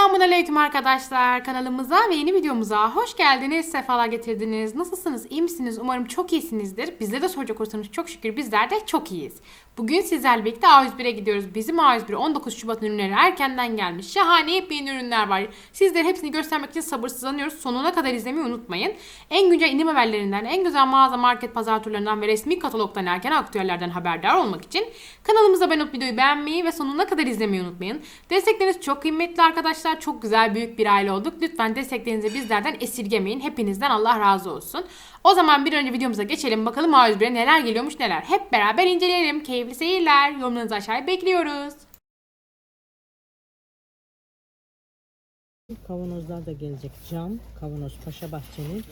Selamun Aleyküm arkadaşlar. Kanalımıza ve yeni videomuza hoş geldiniz. Sefalar getirdiniz. Nasılsınız? İyi misiniz? Umarım çok iyisinizdir. Bizlere de soracak olursanız çok şükür bizler de çok iyiyiz. Bugün sizlerle birlikte A101'e gidiyoruz. Bizim A101 19 Şubat ürünleri erkenden gelmiş. Şahane yepyeni ürünler var. Sizlere hepsini göstermek için sabırsızlanıyoruz. Sonuna kadar izlemeyi unutmayın. En güncel indirim haberlerinden, en güzel mağaza, market, pazar turlarından ve resmi katalogdan erken aktüellerden haberdar olmak için kanalımıza abone olup videoyu beğenmeyi ve sonuna kadar izlemeyi unutmayın. Destekleriniz çok kıymetli arkadaşlar. Çok güzel büyük bir aile olduk. Lütfen desteklerinizi bizlerden esirgemeyin. Hepinizden Allah razı olsun. O zaman bir önce videomuza geçelim. Bakalım A101'e neler geliyormuş neler. Hep beraber inceleyelim. Keyifli seyirler. Yorumlarınızı aşağıya bekliyoruz. Kavanozlar da gelecek. Cam kavanoz Paşa Bahçe'nin.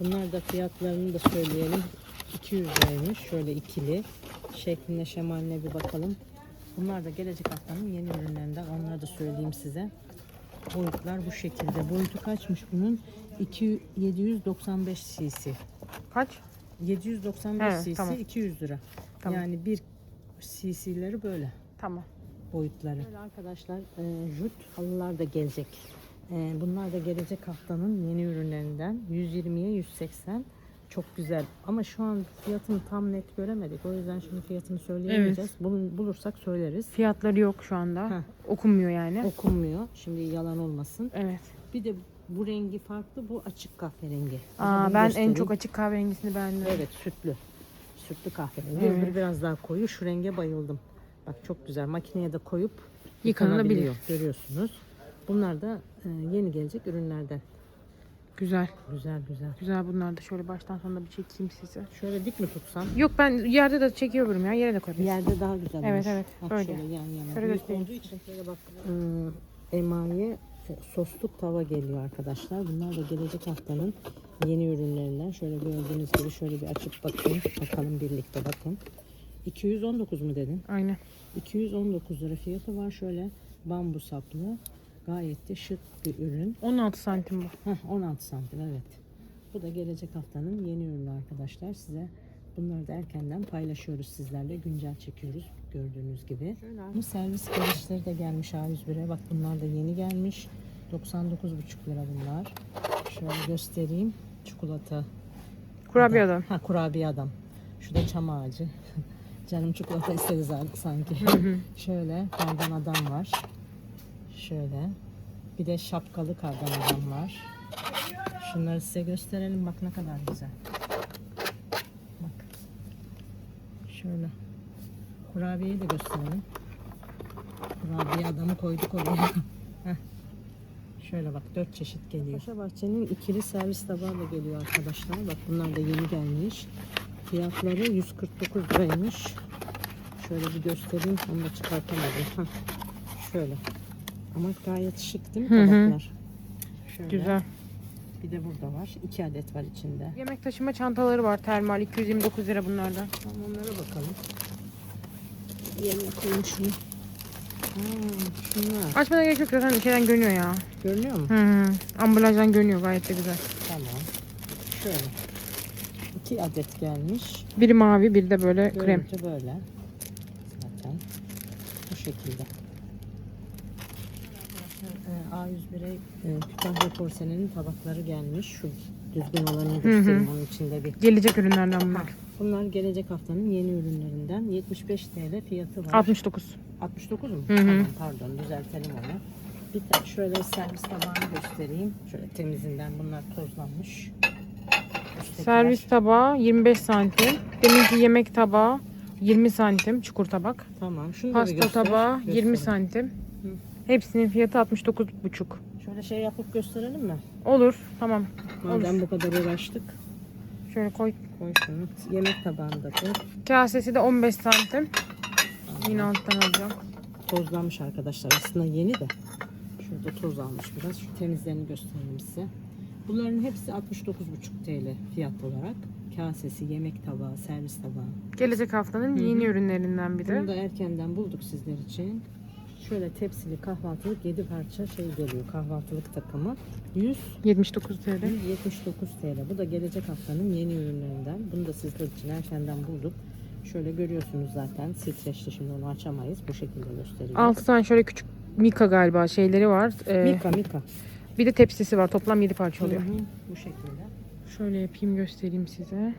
Bunlar da fiyatlarını da söyleyelim. 200 liraymış. Şöyle ikili şeklinde şemaline bir bakalım. Bunlar da gelecek haftanın yeni ürünlerinden. Onları da söyleyeyim size. Boyutlar bu şekilde. Boyutu kaçmış bunun? 2 795 cc. Kaç? 795 Evet, cc tamam. 200 lira. Tamam. Yani bir cc'leri böyle Tamam. boyutları. Böyle arkadaşlar e, jut halılar da gelecek. E, bunlar da gelecek haftanın yeni ürünlerinden. 120'ye 180. Çok güzel. Ama şu an fiyatını tam net göremedik. O yüzden şimdi fiyatını söyleyemeyeceğiz. Bunu bulursak söyleriz. Fiyatları yok şu anda. Heh. Okunmuyor yani. Okunmuyor. Şimdi yalan olmasın. Evet. Bir de bu rengi farklı. Bu açık kahverengi. Aa, Bunu ben en göstereyim. çok açık kahverengisini beğendim. Evet sütlü. Sütlü kahverengi. Evet. Öbürü biraz daha koyu. Şu renge bayıldım. Bak çok güzel. Makineye de koyup Yıkanabilir. yıkanabiliyor. Görüyorsunuz. Bunlar da e, yeni gelecek ürünlerden. Güzel. Güzel güzel. Güzel bunlar da şöyle baştan sona bir çekeyim size. Şöyle dik mi tutsam? Yok ben yerde de çekiyorum ya. Yere de koyabilirim. Yerde daha güzel Evet, olur. evet, Bak böyle. Şöyle yan yana. Şöyle göstereyim. olduğu için şöyle bak. Ee, emaye sosluk tava geliyor arkadaşlar. Bunlar da gelecek haftanın yeni ürünlerinden. Şöyle gördüğünüz gibi şöyle bir açıp bakın. Bakalım birlikte bakın. 219 mu dedin? Aynen. 219 lira fiyatı var. Şöyle bambu saplı. Gayet de şık bir ürün. 16 santim bu. Heh, 16 santim evet. Bu da gelecek haftanın yeni ürünü arkadaşlar. Size bunları da erkenden paylaşıyoruz sizlerle. Güncel çekiyoruz gördüğünüz gibi. Bu servis gelişleri de gelmiş A101'e. Bak bunlar da yeni gelmiş. 99,5 lira bunlar. Şöyle göstereyim. Çikolata. Kurabiye adam. Ha kurabiye adam. Şu da çam ağacı. Canım çikolata isteriz artık sanki. Şöyle kardan adam var. Şöyle. Bir de şapkalı kardan adam var. Şunları size gösterelim. Bak ne kadar güzel. Bak. Şöyle. Kurabiyeyi de gösterelim. Kurabiye adamı koyduk oraya. Şöyle bak dört çeşit geliyor. Paşa Bahçe'nin ikili servis tabağı da geliyor arkadaşlar. Bak bunlar da yeni gelmiş. Fiyatları 149 liraymış. Şöyle bir göstereyim. Onu da çıkartamadım. Heh. Şöyle. Ama gayet şık değil mi Hı hı. tabaklar? Şöyle. Güzel. Bir de burada var. İki adet var içinde. Yemek taşıma çantaları var termal 229 lira bunlardan. Tamam onlara bakalım. Yerine koyayım şunu. Ha, şunlar. Açmana gerek yok zaten şeyden görünüyor ya. Görünüyor mu? Hı hı. Ambalajdan görünüyor gayet de güzel. Tamam. Şöyle. İki adet gelmiş. Biri mavi biri de böyle krem. Görüntü böyle. Zaten. Bu şekilde. Ee, A101'e e, Kütahya porselenin tabakları gelmiş. Şu düzgün olanını göstereyim onun içinde bir. Gelecek ürünlerden bunlar. Bunlar gelecek haftanın yeni ürünlerinden. 75 TL fiyatı var. 69. 69 mu? Hı hı. Tamam, pardon düzeltelim onu. Bir tane şöyle servis tabağını göstereyim. Şöyle temizinden bunlar tozlanmış. Üsttekiler- Servis tabağı 25 santim. Deminki yemek tabağı 20 santim çukur tabak. Tamam. Şunu da Pasta göster. tabağı 20 Gösterin. santim. Hı. Hepsinin fiyatı 69,5. Şöyle şey yapıp gösterelim mi? Olur. Tamam. Madem Olur. bu kadar uğraştık. Şöyle koy. Koy şunu. Yemek tabağını da koy. Kasesi de 15 santim. Yine alttan alacağım. Tozlanmış arkadaşlar. Aslında yeni de. Şurada toz almış biraz. Şu temizlerini göstereyim size. Bunların hepsi 69,5 TL fiyat olarak. Kasesi, yemek tabağı, servis tabağı. Gelecek haftanın yeni ürünlerinden biri. Bunu da erkenden bulduk sizler için. Şöyle tepsili kahvaltılık 7 parça şey geliyor. Kahvaltılık takımı. 100 79 TL. 179 TL. Bu da gelecek haftanın yeni ürünlerinden. Bunu da sizler için erkenden bulduk. Şöyle görüyorsunuz zaten. Streçli şimdi onu açamayız. Bu şekilde göstereyim. 6 tane şöyle küçük Mika galiba şeyleri var. Ee, Mika Mika. Bir de tepsisi var. Toplam 7 parça oluyor. Hı hı, Bu şekilde. Şöyle yapayım göstereyim size.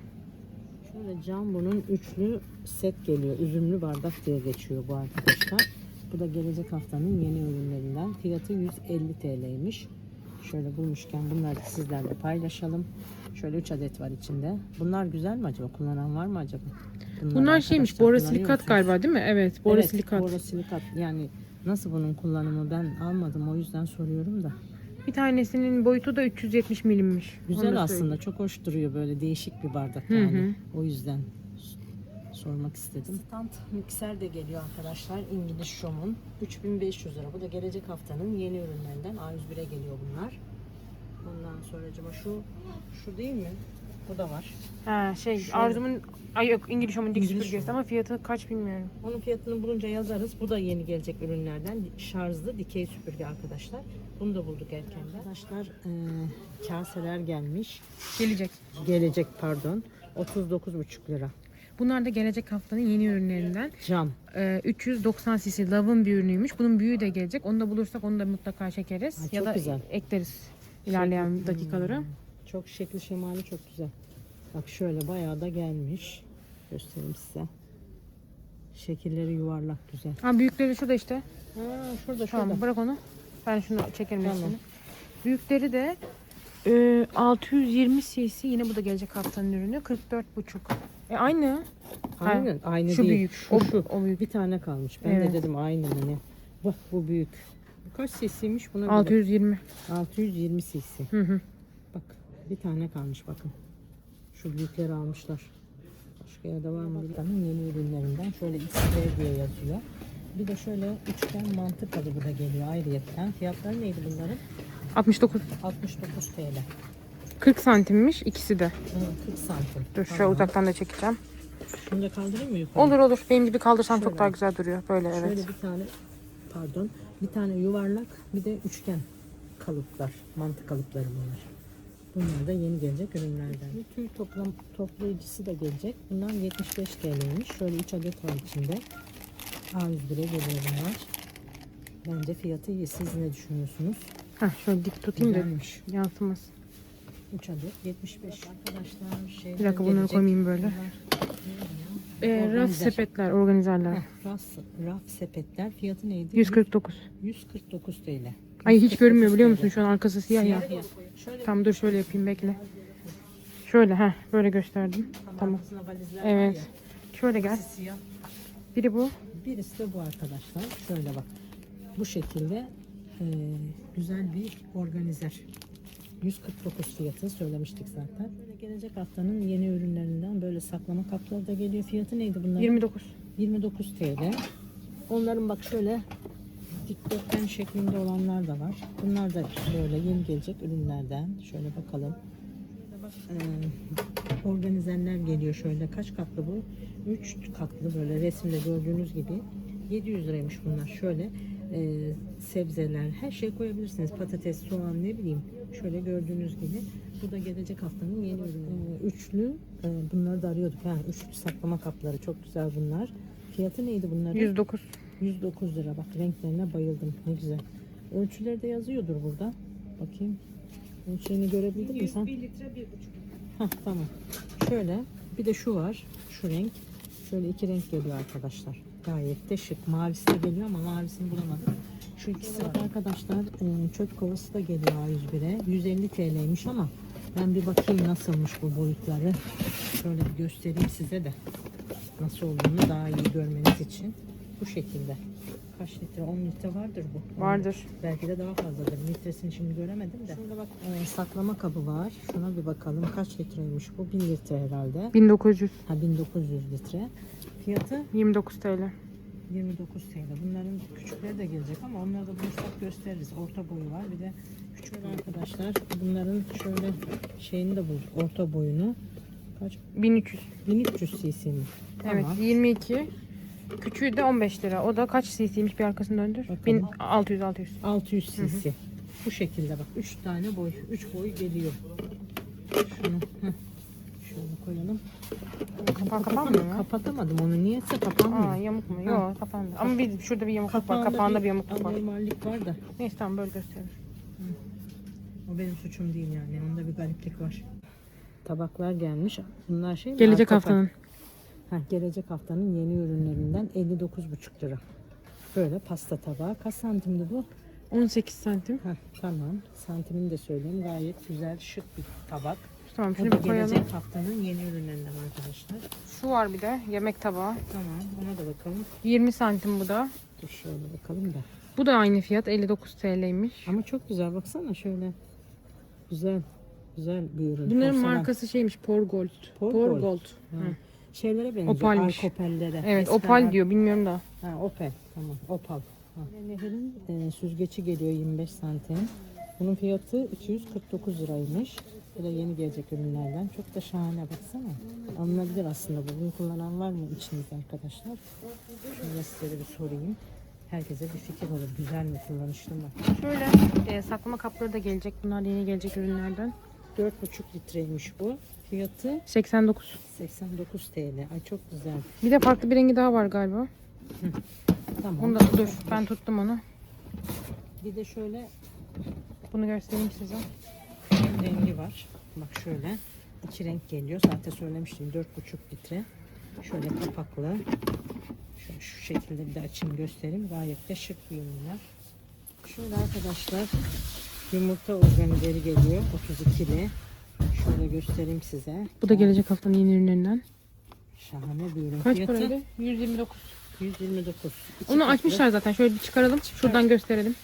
Şöyle Jumbo'nun üçlü set geliyor. Üzümlü bardak diye geçiyor bu arkadaşlar. Bu da gelecek haftanın yeni ürünlerinden. Fiyatı 150 TL'ymiş. Şöyle bulmuşken bunları sizlerle paylaşalım. Şöyle 3 adet var içinde. Bunlar güzel mi acaba? Kullanan var mı acaba? Bunları Bunlar şeymiş. Borosilikat galiba değil mi? Evet. Borosilikat. Evet, borosilikat. Yani nasıl bunun kullanımı ben almadım o yüzden soruyorum da. Bir tanesinin boyutu da 370 milimmiş. Güzel da aslında çok hoş duruyor böyle değişik bir bardak Hı yani. hı. O yüzden sormak istedim. Stand mikser de geliyor arkadaşlar. İngiliz Show'un 3500 lira. Bu da gelecek haftanın yeni ürünlerinden. A101'e geliyor bunlar. Ondan sonra şu şu değil mi? Bu da var. Ha şey Şöyle. Arzu'mun ay yok İngiliz Home'un dik süpürgesi ama fiyatı kaç bilmiyorum. Onun fiyatını bulunca yazarız. Bu da yeni gelecek ürünlerden. Şarjlı dikey süpürge arkadaşlar. Bunu da bulduk erkenden. Arkadaşlar eee, kaseler gelmiş. Gelecek. Gelecek pardon. 39,5 lira. Bunlar da gelecek haftanın yeni ürünlerinden. Cam. Ee, 390 cc Love'ın bir ürünüymüş. Bunun büyüğü de gelecek. Onu da bulursak onu da mutlaka çekeriz. Ha, ya çok da güzel. ekleriz ilerleyen dakikalara. Çok şekli şemali çok güzel. Bak şöyle bayağı da gelmiş. Göstereyim size. Şekilleri yuvarlak güzel. Ha büyükleri şurada işte. Ha, şurada şurada. Tamam bırak onu. Ben şunu çekerim Tamam. Büyükleri de e, 620 cc yine bu da gelecek haftanın ürünü 44,5. E aynı. Aynen aynı Şu değil. büyük. Şu, o, şu. o büyük. Bir tane kalmış. Ben Evet. de dedim aynı mı ne? Bak bu büyük. Bu kaç cc'ymiş buna göre? 620. 620 cc. Hı hı. Bak bir tane kalmış bakın. Şu büyükleri almışlar. Başka yerde var mı? Bakın yeni ürünlerinden şöyle X-Ray diye yazıyor. Bir de şöyle üçgen mantı kalıbı da geliyor ayrıyetten. Fiyatları neydi bunların? 69. 69 TL. 40 santimmiş ikisi de. Hı, 40 santim. Dur şöyle Tamam. uzaktan da çekeceğim. Şunu da kaldırayım mı yukarı? Olur olur. Benim gibi kaldırsam çok Şöyle. daha güzel duruyor. Böyle evet. Şöyle bir tane pardon bir tane yuvarlak bir de üçgen kalıplar. Mantı kalıpları bunlar. Bunlar da yeni gelecek ürünlerden. Bir tüy toplam, toplayıcısı da gelecek. Bunlar 75 TL'ymiş. Şöyle 3 adet var içinde. A101'e geliyor bunlar. Bence fiyatı iyi. Siz ne düşünüyorsunuz? Heh, şöyle dik tutayım da Güzelmiş. yansımaz. 3 adet 75. Arkadaşlar şey Bir dakika bunları koymayayım böyle. Ee, raf sepetler, organizerler. Raf, raf sepetler fiyatı neydi? 149. 149 TL. Ay hiç görünmüyor biliyor 149 musun? Şu an arkası siyah ya. Siyah ya. Şöyle Tamam dur şöyle yapayım bekle. Şöyle ha böyle gösterdim. Tamam. valizler var Evet. ya, Şöyle gel. siyah. Biri bu. Birisi de bu arkadaşlar. Şöyle bak. Bu şekilde e, güzel bir organizer. 149 fiyatı söylemiştik zaten. Böyle gelecek haftanın yeni ürünlerinden böyle saklama kapları da geliyor. Fiyatı neydi bunların? 29. 29 TL. Onların bak şöyle dikdörtgen şeklinde olanlar da var. Bunlar da böyle yeni gelecek ürünlerden. Şöyle bakalım. Bak, e, organizenler geliyor şöyle. Kaç katlı bu? 3 katlı böyle resimde gördüğünüz gibi. 700 liraymış bunlar. Şöyle e, sebzeler, her şey koyabilirsiniz. Patates, soğan ne bileyim. Şöyle gördüğünüz gibi. Bu da gelecek haftanın yeni ürünü. E, üçlü, e, bunları da arıyorduk. Ha, üçlü saklama kapları çok güzel bunlar. Fiyatı neydi bunların? 109. 109 lira. Bak renklerine bayıldım. Ne güzel. Ölçüleri de yazıyordur burada. Bakayım. Ölçülerini görebildin mi sen? 1 litre 1,5. Hah tamam. Şöyle bir de şu var. Şu renk. Şöyle iki renk geliyor arkadaşlar. Gayet de şık. Mavisi de geliyor ama mavisini bulamadım. Şu ikisi var. Arkadaşlar e, çöp kovası da geliyor A101'e. 150 TL'ymiş ama ben bir bakayım nasılmış bu boyutları. Şöyle bir göstereyim size de. Nasıl olduğunu daha iyi görmeniz için. Bu şekilde. Kaç litre? 10 litre vardır bu. Vardır. Belki de daha fazladır. Litresini şimdi göremedim de. Şurada bak e, saklama kabı var. Şuna bir bakalım. Kaç litreymiş bu? 1000 litre herhalde. 1900. Ha 1900 litre. Fiyatı 29 TL. 29 TL. Bunların küçükleri de gelecek ama onları da bulursak gösteririz. Orta boyu var. Bir de küçük arkadaşlar. Bunların şöyle şeyini de bulduk. Orta boyunu. Kaç? 1300. 1300 cc mi? Evet 22. Küçüğü de 15 lira. O da kaç cc'ymiş bir arkasını döndür. Bakalım. 1600 600. 600 cc. Bu şekilde bak. 3 tane boy. 3 boy geliyor. Şunu heh, koyalım. Kapağı kapanmıyor mu? Kapatamadım onu. Niyeyse kapanmıyor. Aa yamuk mu? Yok kapandı. Ama bir şurada bir yamukluk var. Kapağında bir yamukluk var. anormallik var da. Neyse tamam böyle gösterelim. O benim suçum değil yani. Onda bir gariplik var. Tabaklar gelmiş. Bunlar şey mi? Gelecek Arka haftanın. Ha, gelecek haftanın yeni ürünlerinden 59,5 lira. Böyle pasta tabağı. Kaç santimdi bu? 18 santim. Ha, tamam. Santimini de söyleyeyim. Gayet güzel, şık bir tabak. Tamam Bu şunu da bir koyalım. gelecek haftanın yeni ürünlerinden arkadaşlar. Şu var bir de yemek tabağı. Tamam. Ona da bakalım. 20 santim bu da. Dur şöyle bakalım da. Bu da aynı fiyat 59 TL'ymiş. Ama çok güzel. Baksana şöyle. Güzel. Güzel bir ürün. Bunların Porselen. markası şeymiş Porgold. Porgold. Porgold. Ha. Hı. Şeylere benziyor. Opalmiş. Alkopellere. Evet Eski opal al- diyor bilmiyorum da. Ha, Opel. Tamam. Opal. Ha. Nehir'in e, süzgeci geliyor 25 santim. Bunun fiyatı 249 liraymış. Bu da yeni gelecek ürünlerden. Çok da şahane baksana. Alınabilir aslında bu. Bunu kullanan var mı içinizde arkadaşlar? Şöyle size bir sorayım. Herkese bir fikir olur. Güzel mi? Kullanışlı mı? Şöyle e, saklama kapları da gelecek. Bunlar yeni gelecek ürünlerden. 4,5 litreymiş bu. Fiyatı 89. 89 TL. Ay çok güzel. Bir de farklı bir rengi daha var galiba. Tamam. Onu da dur ben tuttum onu. Bir de şöyle Bunu göstereyim size. rengi var. Bak şöyle. iki renk geliyor. Zaten söylemiştim 4,5 litre. Şöyle kapaklı. Şöyle şu şekilde bir de açayım göstereyim. Gayet de şık bir ürünler. Şöyle arkadaşlar yumurta organizeri geliyor. 32'li. Şöyle göstereyim size. Bu da gelecek haftanın yeni ürünlerinden. Şahane bir ürün. Kaç Fiyatı paraydı? 129. 129. İki Onu açmışlar zaten. Şöyle bir çıkaralım. Şuradan gösterelim.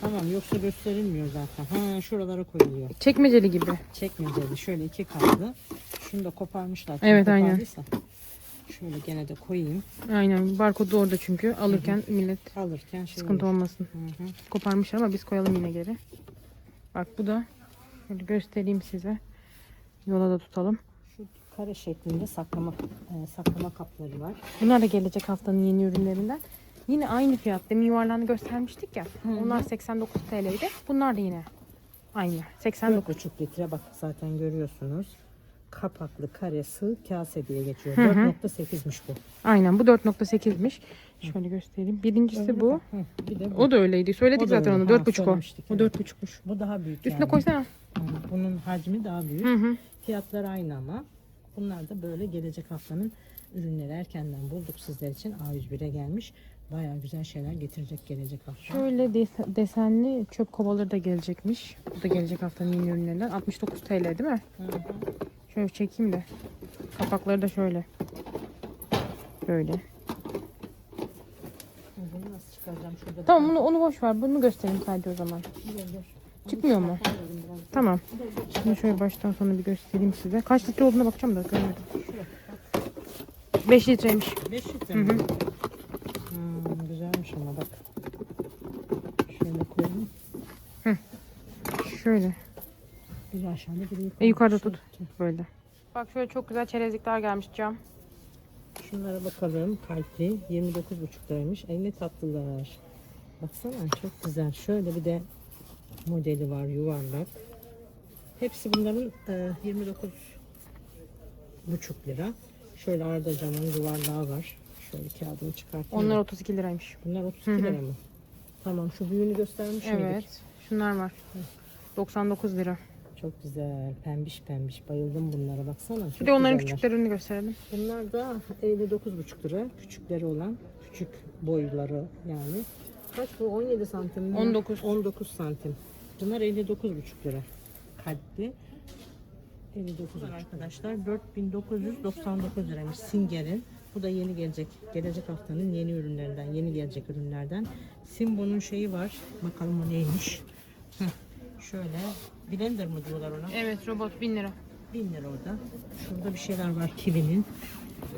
Tamam yoksa gösterilmiyor zaten. Ha şuralara koyuluyor. Çekmeceli gibi. Çekmeceli şöyle iki katlı. Şunu da koparmışlar. Kim Evet, aynen. kopardıysa. Şöyle gene de koyayım. Aynen. Barkodu orada çünkü. Alırken millet Alırken şey sıkıntı olur. olmasın. Hı hı. Koparmışlar ama biz koyalım yine geri. Bak bu da. Şöyle göstereyim size. Yola da tutalım. Kare şeklinde saklama e, saklama kapları var. Bunlar da gelecek haftanın yeni ürünlerinden. Yine aynı fiyat. Demin yuvarlağını göstermiştik ya. Onlar 89 TL'ydi. Bunlar da yine aynı. 89. 4,5 litre bak zaten görüyorsunuz. Kapaklı kare sığ kase diye geçiyor. Hı hı. 4.8'miş bu. Aynen bu 4.8'miş. Şöyle göstereyim. Birincisi bu. Hı, bir de bu. O da öyleydi. Söyledik O da zaten öyle. onu. Ha, 4.5 o. söylemiştik, O evet. 4.5'muş. Bu daha büyük Üstüne yani. koysana. Hı, Bunun hacmi daha büyük. Hı hı. Fiyatlar aynı ama. Bunlar da böyle gelecek haftanın ürünleri erkenden bulduk sizler için. A101'e gelmiş. Bayağı güzel şeyler getirecek gelecek hafta. Şöyle des- desenli çöp kovaları da gelecekmiş. Bu da gelecek haftanın yeni ürünlerinden. 69 TL değil mi? Hı hı. Şöyle çekeyim de. Kapakları da şöyle. Böyle. Bunu nasıl çıkaracağım şurada? Tamam onu, onu boş ver. Bunu göstereyim sadece o zaman. Çıkmıyor mu? Tamam. Şimdi şöyle baştan sona bir göstereyim size. Kaç litre olduğuna bakacağım da görmedim. 5 litreymiş. 5 litre Hı mi? hı. Hmm, güzelmiş ama bak. Şöyle koyayım. Şöyle. Biri aşağıda biri yukarıda. E, yukarıda tut. Böyle. Bak şöyle çok güzel çerezlikler gelmiş cam. Şunlara bakalım. Kalpli. 29,5 liraymış. Ay ne tatlılar. Baksana çok güzel. Şöyle bir de modeli var yuvarlak. Hepsi bunların e, 29 buçuk lira. Şöyle arada camın yuvarlağı var. Şöyle kağıdını çıkartayım. Onlar da. 32 liraymış. Bunlar 32 Hı hı. lira mı? Tamam şu büyüğünü göstermiş miydik? Evet. Şunlar var. 99 lira. Çok güzel. Pembiş pembiş. Bayıldım bunlara. Baksana. Bir Çok de onların güzeller. küçüklerini gösterelim. Bunlar da 59,5 lira. Küçükleri olan. Küçük boyları yani. Kaç bu? 17 santim mi? 19. 19 santim. Bunlar 59,5 lira. Kalpli. 59 arkadaşlar. 4999 liraymış Singer'in. Bu da yeni gelecek. Gelecek haftanın yeni ürünlerinden. Yeni gelecek ürünlerden. Simbo'nun şeyi var. Bakalım o neymiş. Heh, Şöyle. Blender mı diyorlar ona? Evet robot 1000 lira. 1000 lira orada. Şurada bir şeyler var kivinin.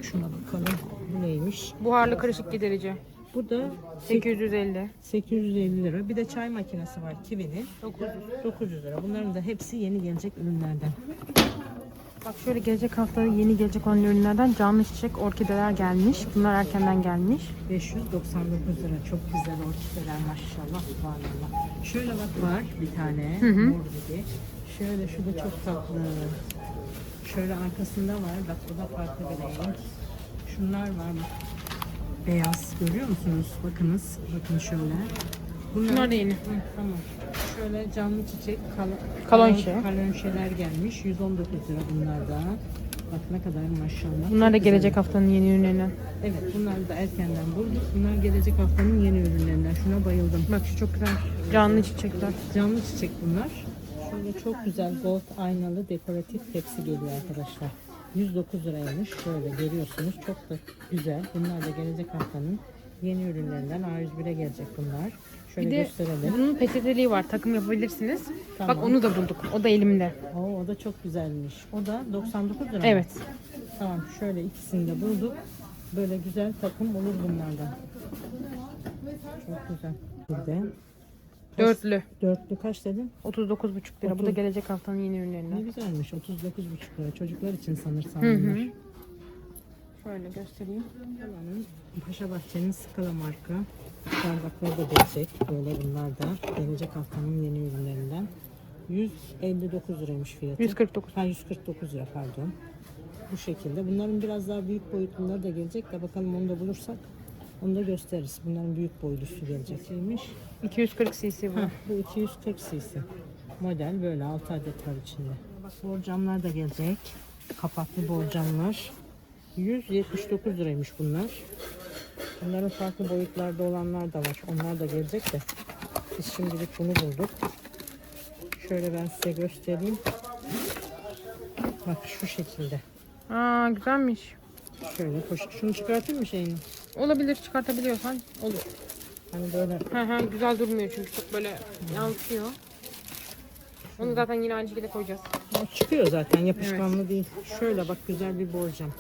Şuna bakalım. Bu neymiş? Buharlı karışık giderici. Bu da 850. 850 lira. Bir de çay makinesi var kivinin. 900. 900 lira. Bunların da hepsi yeni gelecek ürünlerden. Bak şöyle gelecek hafta yeni gelecek olan ürünlerden canlı çiçek orkideler gelmiş. Bunlar erkenden gelmiş. 599 lira. Çok güzel orkideler maşallah. Subhanallah. Şöyle bak var bir tane. Hı hı. Mor gibi. Şöyle şu da çok tatlı. şöyle arkasında var. Bak bu da farklı bir renk. Şunlar var mı? Beyaz. Görüyor musunuz? Bakınız. Bakın şöyle. Bunlar da yeni. Hı, tamam. Şöyle canlı çiçek kal- Kalonşe. kalonşeler gelmiş. 119 lira bunlar da. Bak ne kadar maşallah. Bunlar da Çok güzel. gelecek haftanın yeni ürünlerinden. Evet bunları da erkenden bulduk. Bunlar gelecek haftanın yeni ürünlerinden. Şuna bayıldım. Bak şu çok güzel. Canlı çiçekler. Canlı çiçek bunlar. Şöyle çok güzel gold aynalı dekoratif tepsi geliyor arkadaşlar. 109 liraymış. Şöyle görüyorsunuz. Çok da güzel. Bunlar da gelecek haftanın yeni ürünlerinden. A101'e gelecek bunlar. Şöyle Bir de gösterelim. bunun peçeteliği var. Takım yapabilirsiniz. Tamam. Bak onu da bulduk. O da elimde. Oo, o da çok güzelmiş. O da 99 lira. mı? Evet. Tamam şöyle ikisini de bulduk. Böyle güzel takım olur bunlardan. Çok güzel. Bir de Dörtlü. dörtlü kaç dedin? 39,5 lira. Bu da Otuz. gelecek haftanın yeni Ne ürünlerinden. güzelmiş. 39,5 lira. Çocuklar için sanırsam Hı bunlar. hı. Şöyle göstereyim. Paşa Bahçe'nin skala marka bardakları da gelecek. Böyle bunlar da gelecek haftanın yeni ürünlerinden. 159 liraymış fiyatı. 149. Ha 149 lira pardon. Bu şekilde. Bunların biraz daha büyük boyutluları da gelecek de bakalım onu da bulursak onu da gösteririz. Bunların büyük boyutlusu gelecek. Şeymiş. 240 cc bu. Ha, bu 240 cc. Model böyle 6 adet var içinde. Borcamlar da gelecek. Kapaklı borcamlar. 179 liraymış bunlar. Bunların farklı boyutlarda olanlar da var. Onlar da gelecek de. Biz şimdilik bunu bulduk. Şöyle ben size göstereyim. Bak şu şekilde. Aa güzelmiş. Şöyle poşet. Şunu çıkartayım mı şeyini? Olabilir çıkartabiliyorsan olur. Hani böyle Hı hı güzel durmuyor çünkü çok böyle yansıyor. Onu zaten yine aynı şekilde koyacağız. o çıkıyor zaten yapışkanlı değil. Şöyle bak güzel bir borcam.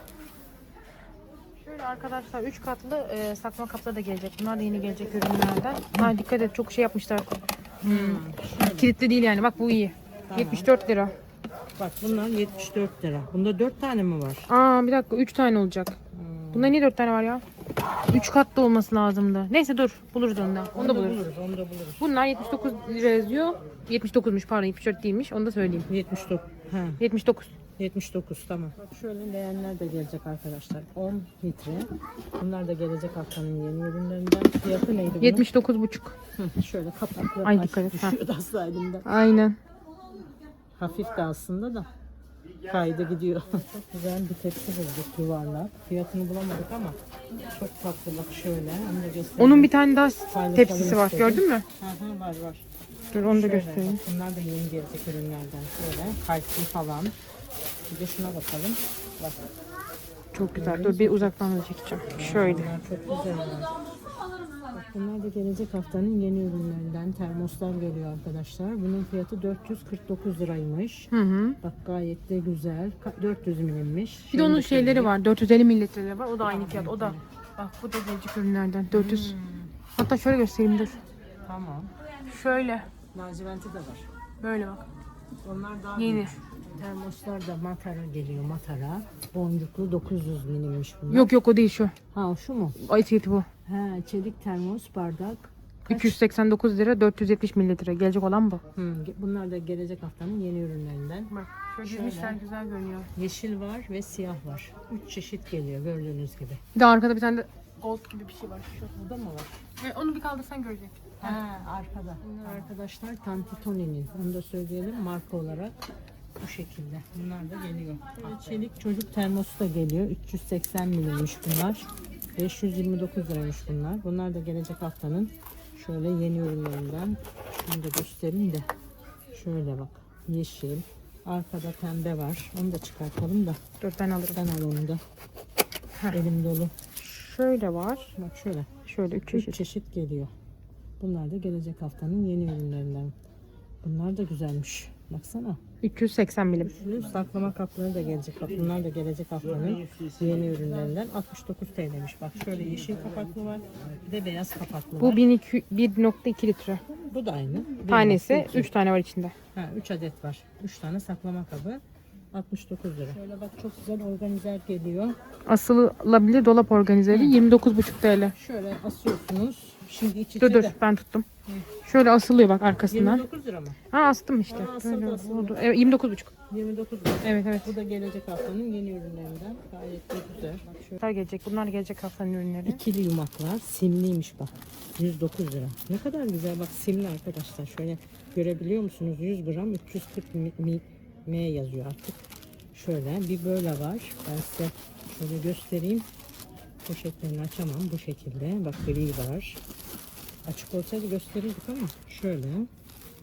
Şöyle arkadaşlar 3 katlı e, saklama kapları da gelecek. Bunlar da yeni gelecek ürünlerden. Ha dikkat et çok şey yapmışlar. Kilitli değil yani. Bak bu iyi. 74 lira. Bak bunlar 74 lira. Bunda 4 tane mi var? Aa bir dakika 3 tane olacak. Bunda niye 4 tane var ya? 3 katlı olması lazımdı. Neyse dur buluruz onu da. Onu da buluruz. buluruz, onu da buluruz. Bunlar 79 lira yazıyor. 79'muş pardon 74 değilmiş. Onu da söyleyeyim. 79. Ha, 79. 79 tamam. Bak şöyle leğenler de gelecek arkadaşlar. 10 litre. Bunlar da gelecek haftanın yeni ürünlerinden. Fiyatı neydi bunun? 79,5. Hı, şöyle kapaklı. Ay, dikkat et. Düşüyordu elimden. Aynen. Hafif de aslında da. Kaydı gidiyor. çok güzel bir tepsi bulduk yuvarlak. Fiyatını bulamadık ama çok tatlı bak şöyle. Onu da göstereyim. Onun bir tane daha Paylaşalım tepsisi var. istedim. Gördün mü? Hı hı, var var. Dur onu da Şöyle, göstereyim. bak, Bunlar da yeni gelecek ürünlerden. Şöyle kalpli falan. Bir de şuna bakalım. Bak Çok güzel. Dur bir uzaktan da çekeceğim. Şöyle. bunlar çok güzel. Bunlar da gelecek haftanın yeni ürünlerinden. Termoslar geliyor arkadaşlar. Bunun fiyatı 449 liraymış. Hı hı. Bak gayet de güzel. Ka- 400 milimmiş. Bir de onun Şimdi şeyleri var. 450 mililitreleri var. O da aynı fiyat. O da. Bak bu da gelecek ürünlerden. 400. Hatta şöyle göstereyim dur. Tamam. Şöyle. Laciventi de var. Böyle bak. Onlar daha Yeni. büyük. Termoslar da matara geliyor matara. Boncuklu 900 milimmiş bunlar. Yok yok o değil şu. Ha şu mu? O etiketi bu. Ha çelik termos bardak. Kaç? 289 lira 470 mililitre. Gelecek olan bu. Hı, ge- bunlar da gelecek haftanın yeni ürünlerinden. Bak. Şöyle Şöyle. dizmişler güzel görünüyor. Yeşil var ve siyah var. Üç çeşit geliyor gördüğünüz gibi. Bir de arkada bir tane de gold gibi bir şey var. Şu. Burada mı var? Ve onu bir kaldırsan görecek. Ha arkada. Bunlar arkadaşlar Tantitoni'nin. Onu da söyleyelim marka olarak. Bu şekilde. Bunlar da geliyor. Böyle çelik çocuk termosu da geliyor. 380 milimmiş bunlar. 529 liraymış bunlar. Bunlar da gelecek haftanın şöyle yeni ürünlerinden. Şunu da göstereyim de. Şöyle bak. Yeşil. Arkada pembe var. Onu da çıkartalım da. Dur ben alırım. Ben al onu da. Heh. Elim dolu. Şöyle var. Bak şöyle. Şöyle 3 Üç çeşit. çeşit geliyor. Bunlar da gelecek haftanın yeni ürünlerinden. Bunlar da güzelmiş. Baksana. 380 milim. Şu saklama kapları da gelecek. Bunlar da gelecek haftanın yeni ürünlerinden. 69 TL'miş. Bak şöyle yeşil kapaklı var. Bir de beyaz kapaklı Bu var. 1200 1.2 litre. Bu da aynı. Tanesi 3 3 tane var içinde. Ha, 3 adet var. 3 tane saklama kabı. 69 lira. Şöyle bak çok güzel organizer geliyor. Asılabilir dolap organizeri 29,5 TL. Şöyle asıyorsunuz. Şimdi içi Dur dur de ben tuttum. Şöyle asılıyor bak arkasından. 29 lira mı? Ha astım işte. Aa, asıldı, Böyle asıldı. oldu. Evet, 29 buçuk. 29 lira. Evet evet. Bu da gelecek haftanın yeni ürünlerinden. Gayet de güzel. Bak şöyle. Bunlar gelecek. Bunlar gelecek haftanın ürünleri. İkili yumaklar. Simliymiş bak. 109 lira. Ne kadar güzel bak simli arkadaşlar. Şöyle görebiliyor musunuz? 100 gram 340 mi, mi- M yazıyor artık. Şöyle bir böyle var. Ben size şöyle göstereyim. Poşetlerini açamam bu şekilde. Bak gri var. Açık olsaydı gösterirdik ama şöyle.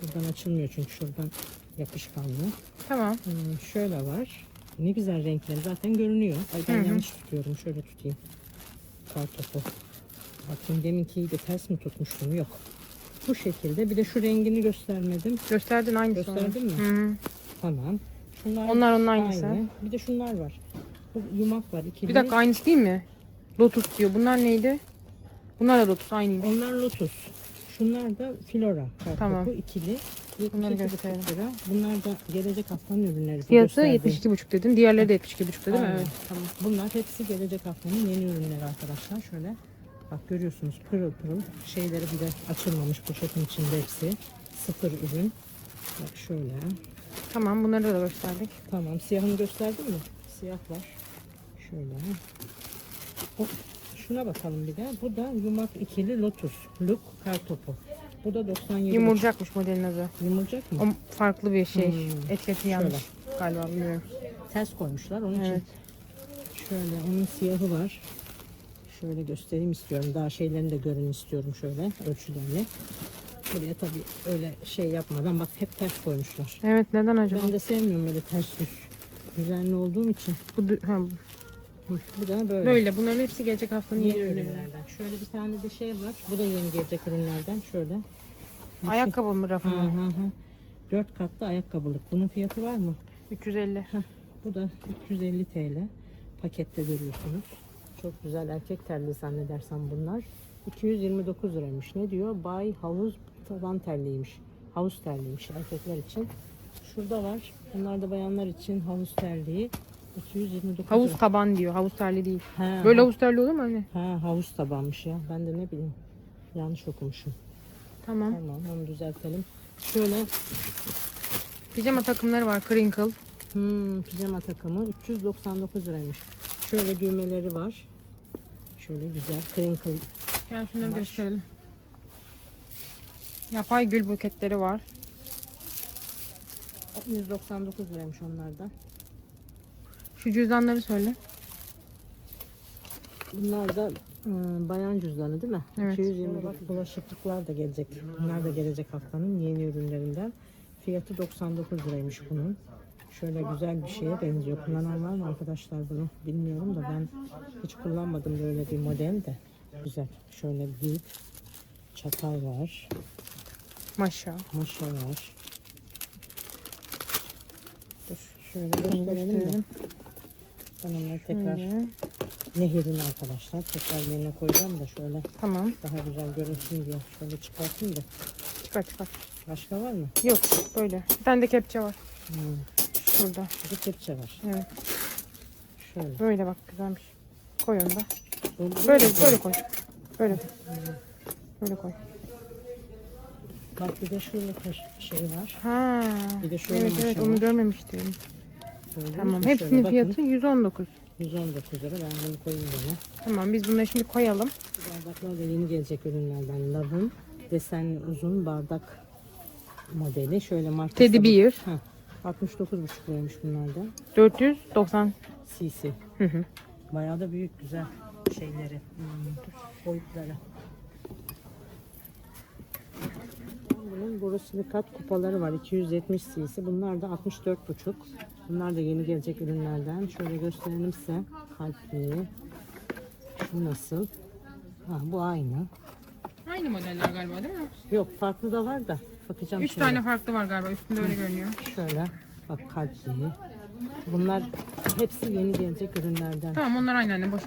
Buradan açılmıyor çünkü şuradan yapışkanlı. Tamam. Hmm, şöyle var. Ne güzel renkleri zaten görünüyor. Ay ben Hı hı. yanlış tutuyorum. Şöyle tutayım. Kartopu. Bakayım deminkiyi de ters mi tutmuştum? Yok. Bu şekilde. Bir de şu rengini göstermedim. Gösterdin onu. Gösterdin mi? Hı. Tamam. Şunlar Onlar onun aynısı. aynı. Bir de şunlar var. Bu yumak var. ikili. Bir dakika aynısı değil mi? Lotus diyor. Bunlar neydi? Bunlar da Lotus aynıymış. Onlar lotus. Şunlar da flora. Kartopu Tamam. ikili. Bunları 72,5 gösterelim. lira. Bunlar da gelecek haftanın ürünleri. Bu Fiyatı gösterdiğim. 72,5 dedin. Diğerleri de 72,5 dedin mi? Aynen. Evet. Tamam. Bunlar hepsi gelecek haftanın yeni ürünleri arkadaşlar. Şöyle bak görüyorsunuz pırıl pırıl şeyleri bir de açılmamış poşetin içinde hepsi. Sıfır ürün. Bak şöyle. Tamam bunları da gösterdik. Tamam siyahını gösterdin mi? Siyah var. Şöyle. O, şuna bakalım bir de. Bu da yumak ikili lotus. Look kartopu. Bu da 97. Yumurcakmış modelin adı. Yumurcak mı? O farklı bir şey. Hmm. Etiketi yanlış. Galiba bilmiyorum. Ters koymuşlar onun Evet. için. Şöyle onun siyahı var. Şöyle göstereyim istiyorum. Daha şeylerini de görün istiyorum şöyle ölçülerini. Buraya tabii öyle şey yapmadan bak hep ters koymuşlar. Evet neden acaba? Ben de sevmiyorum öyle ters düz. Düzenli olduğum için. Bu, ha, Bu da böyle. böyle. Bunların hepsi gelecek haftanın Yeni yeni ürünleri. ürünlerden. Şöyle bir tane de şey var. Bu da yeni gelecek ürünlerden. Şöyle. Ayakkabı mı rafı Hı mı? hı hı. Dört katlı ayakkabılık. Bunun fiyatı var mı? 350. Bu da 350 TL. Pakette görüyorsunuz. Çok güzel erkek terli zannedersem bunlar. 229 liraymış. Ne diyor? Bay havuz taban terliymiş. Havuz terliymiş erkekler için. Şurada var. Bunlar da bayanlar için havuz terliği. 229 Havuz lira. taban diyor. Havuz terli değil. Ha, Böyle ha- havuz terli olur mu anne? Ha, havuz tabanmış ya. Ben de ne bileyim. Yanlış okumuşum. Tamam. Tamam onu düzeltelim. Şöyle Pijama takımları var. Crinkle. Hmm, pijama takımı 399 liraymış. Şöyle düğmeleri var. Şöyle güzel crinkle. Gel şunları Var. gösterelim. Yapay gül buketleri var. 199 liraymış onlardan. Şu cüzdanları söyle. Bunlar da ıı, bayan cüzdanı değil mi? Evet. 229 bulaşıklıklar da gelecek. Bunlar da gelecek haftanın yeni ürünlerinden. Fiyatı 99 liraymış bunun. Şöyle güzel bir şeye benziyor. Kullanan var mı arkadaşlar bunu? Bilmiyorum da ben hiç kullanmadım böyle bir model de. Güzel. Şöyle büyük çatal var. Maşa. Maşa var. Dur şöyle gösterelim de. Ben onları tekrar Şöyle. nehirin arkadaşlar. Tekrar yerine koyacağım da şöyle Tamam. daha güzel görünsün diye. Şöyle çıkartayım da. Çıkar çıkar. Başka var mı? Yok böyle. Bir tane de kepçe var. Hmm. Şurada. Bir kepçe var. Evet. Şöyle. Böyle bak güzelmiş. Koy onu da. Bu- Böyle böyle koy. Böyle. Böyle koy. Bak bir de şöyle taş şey var. Ha. Bir de şöyle evet evet maşa onu var. görmemiştim. Gördünüz Tamam. Şöyle Hepsinin bakın. fiyatı 119. 119 lira. Ben bunu koyayım yine. Tamam biz bunları şimdi koyalım. Bardaklar da yeni gelecek ürünlerden. Lavın desenli uzun bardak modeli. Şöyle markası. Teddy Bear. Ha, 69,5 liraymış bunlar da. 490. CC. Hı hı. Bayağı da büyük güzel şeyleri. Hmm, boyutları. Bunun borosilikat kupaları var. 270 cc. Bunlar da 64,5. Bunlar da yeni gelecek ürünlerden. Şöyle gösterelim size. Kalpli. Şu nasıl? Ha, bu aynı. Aynı modeller galiba değil mi? Yok farklı da var da. Bakacağım 3 şimdi. tane farklı var galiba. Üstünde öyle görünüyor. Şöyle. Bak kalpli. Bunlar hepsi yeni gelecek ürünlerden. Tamam onlar aynı anne boş.